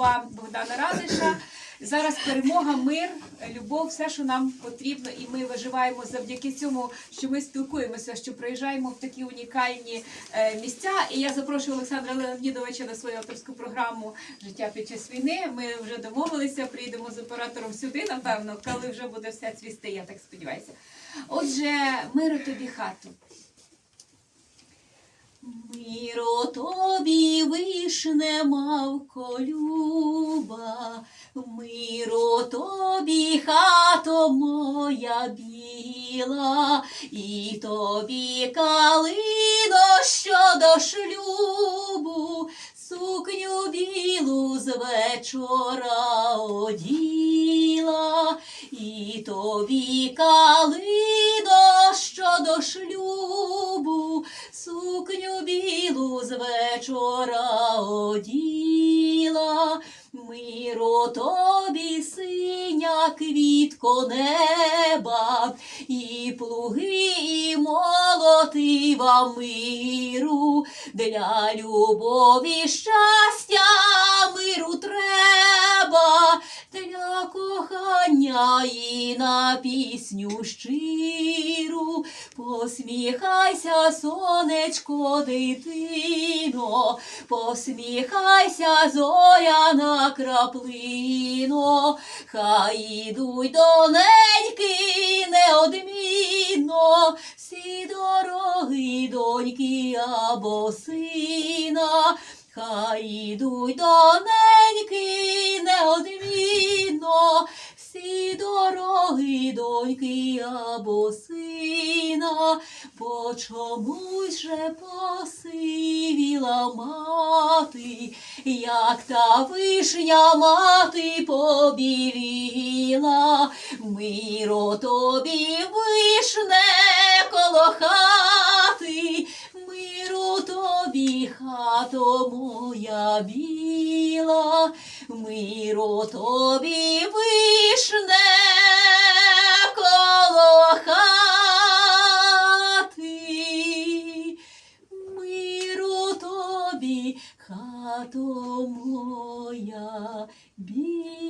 слова Богдана Радиша. Зараз перемога, мир, любов, все, що нам потрібно, і ми виживаємо завдяки цьому, що ми спілкуємося, що приїжджаємо в такі унікальні е, місця. І я запрошую Олександра Леонідовича на свою авторську програму Життя під час війни. Ми вже домовилися, приїдемо з оператором сюди, напевно, коли вже буде все цвісти, я так сподіваюся. Отже, миру тобі хату. Миро тобі вишне мавко люба, миро тобі хато моя біла, і тобі калино щодо шлюбу, сукню білу з вечора оділа, і тобі калино щодо шлюбу, сукню білу з вечора оділа, миро тобі синя квітко неба, і плуги, і молотива миру, для любові щастя миру треба, для кохання і на пісню щиру. Посміхайся, сонечко, дитино, посміхайся, зоряна краплино, хай ідуть доненьки неодмінно, всі дороги, доньки або сина, хай ідуть доненьки неодмінно, всі дороги, доньки або сина, бо чомусь же посивіла мати, як та вишня мати побіліла, миро тобі вишне коло хати, миру тобі хато моя біла, миру тобі вишне тобі хато моя біла.